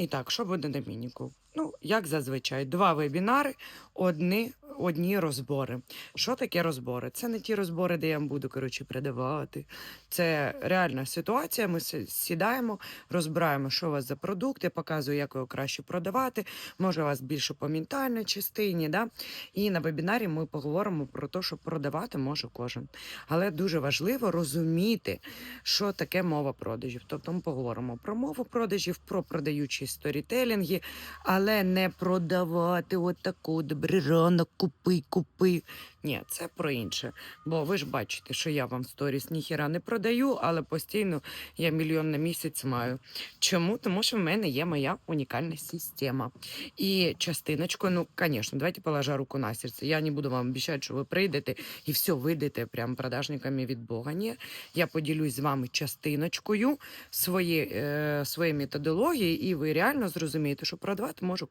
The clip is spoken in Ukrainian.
І так, що буде на мініку? Ну, як зазвичай, два вебінари, одні, одні розбори. Що таке розбори? Це не ті розбори, де я вам буду коротше, продавати. Це реальна ситуація. Ми сідаємо, розбираємо, що у вас за продукти, показую, як його краще продавати. Може, у вас більше по ментальній частині. Да? І на вебінарі ми поговоримо про те, що продавати може кожен. Але дуже важливо розуміти, що таке мова продажів. Тобто ми поговоримо про мову продажів, про продаючі сторітелінги, але не продавати отаку добрий ранок, купи, купи. Ні, це про інше. Бо ви ж бачите, що я вам сторіс ніхіра не продаю, але постійно я мільйон на місяць маю. Чому? Тому що в мене є моя унікальна система. І частиночку, ну, звісно, давайте положа руку на серце. Я не буду вам обіцяти, що ви прийдете і все вийдете прям продажниками від Бога. Ні, я поділюсь з вами частиночкою свої, е, своєї методології, і ви реально зрозумієте, що продавати може